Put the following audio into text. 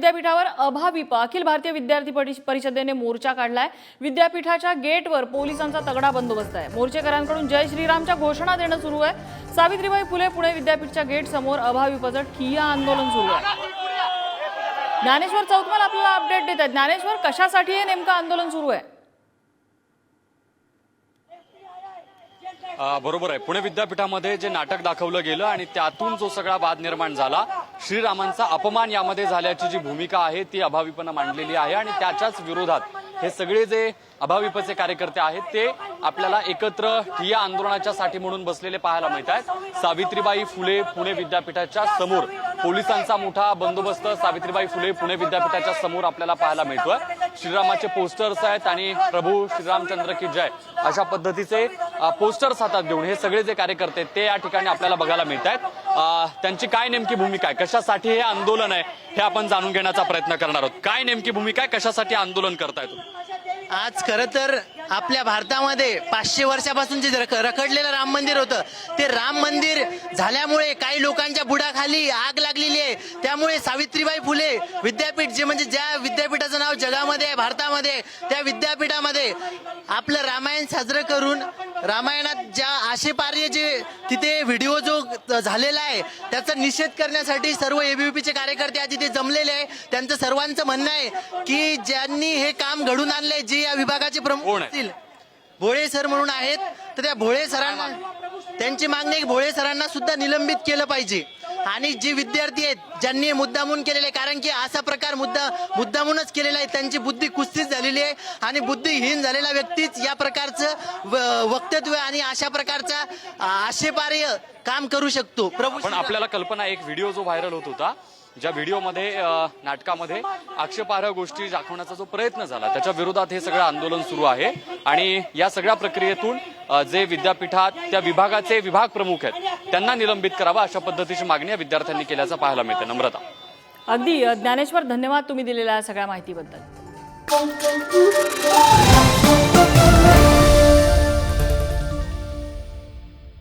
विद्यापीठावर अभाविप अखिल भारतीय विद्यार्थी परिषदेने मोर्चा काढलाय. विद्यापीठाच्या गेटवर पोलिसांचा तगडा बंदोबस्त आहे. मोर्चेकरांकडून जय श्रीरामच्या घोषणा देणं सुरू आहे. सावित्रीबाई फुले पुणे विद्यापीठच्या गेट समोर अभाविपचं ठिय्या आंदोलन सुरू आहे. ज्ञानेश्वर चौकमल आपल्याला अपडेट देत आहेत. ज्ञानेश्वर कशासाठी हे नेमकं आंदोलन सुरू आहे? बरोबर आहे. पुणे विद्यापीठामध्ये जे नाटक दाखवलं गेलं आणि त्यातून जो सगळा वाद निर्माण झाला श्रीरामांचा अपमान यामध्ये झाल्याची जी भूमिका आहे ती अभाविपनं मांडलेली आहे आणि त्याच्याच विरोधात हे सगळे जे अभाविपचे कार्यकर्ते आहेत ते आपल्याला एकत्र ठिया आंदोलनाच्या साठी म्हणून बसलेले पाहायला मिळत आहेत सावित्रीबाई फुले पुणे विद्यापीठाच्या समोर पोलिसांचा मोठा बंदोबस्त सावित्रीबाई फुले पुणे विद्यापीठाच्या समोर आपल्याला पाहायला मिळतोय. श्रीरामाचे पोस्टर्स आहेत आणि प्रभू श्रीरामचंद्र की जय अशा पद्धतीचे पोस्टर्स हातात घेऊन हे सगळे जे कार्यकर्ते ते या ठिकाणी आपल्याला बघायला मिळत आहेत त्यांची काय नेमकी भूमिका आहे? कशासाठी हे आंदोलन आहे? हे आपण जाणून घेण्याचा प्रयत्न करणार आहोत. काय नेमकी भूमिका आहे? कशासाठी आंदोलन करताय तुम्ही? आज खरं तर आपल्या भारतामध्ये पाचशे वर्षापासून जे रख- रखडलेलं राम मंदिर होतं ते राम मंदिर झाल्यामुळे काही लोकांच्या बुडाखाली आग लागलेली आहे. त्यामुळे सावित्रीबाई फुले विद्यापीठ जे म्हणजे ज्या विद्यापीठाचं नाव जगामध्ये आहे भारतामध्ये त्या विद्यापीठामध्ये आपलं रामायण साजरं करून रामायणात ज्या आशेपार्य जे तिथे व्हिडिओ जो झालेला आहे त्याचा निषेध करण्यासाठी सर्व एबीव्हीपीचे कार्यकर्ते आज इथे जमलेले आहे. त्यांचं सर्वांचं म्हणणं आहे की ज्यांनी हे काम घडून आणलंय जे या विभागाचे प्रमुख? असतील भोळे सर म्हणून आहेत. तर त्या भोळे सरांना त्यांची मागणी भोळे सरांना सुद्धा निलंबित केलं पाहिजे. आणि जे विद्यार्थी आहेत ज्यांनी मुद्दामून केलेले आहे कारण की असा प्रकार मुद्दा मुद्दामूनच केलेला आहे त्यांची बुद्धी कुस्तीच झालेली आहे आणि बुद्धिहीन झालेला व्यक्तीच या प्रकारचं वक्तव्य आणि अशा प्रकारचा आ, आक्षेपार्ह काम करू शकतो. प्रभू पण आपल्याला कल्पना एक व्हिडिओ जो व्हायरल होत होता ज्या व्हिडिओमध्ये नाटकामध्ये आक्षेपार्ह गोष्टी दाखवण्याचा जो प्रयत्न झाला त्याच्या विरोधात हे सगळं आंदोलन सुरू आहे आणि या सगळ्या प्रक्रियेतून जे विद्यापीठात त्या विभागाचे विभाग प्रमुख आहेत त्यांना निलंबित करावा अशा पद्धतीची मागणी या विद्यार्थ्यांनी केल्याचं पाहायला मिळते नम्रता. अगदी ज्ञानेश्वर धन्यवाद तुम्ही दिलेल्या सगळ्या माहितीबद्दल.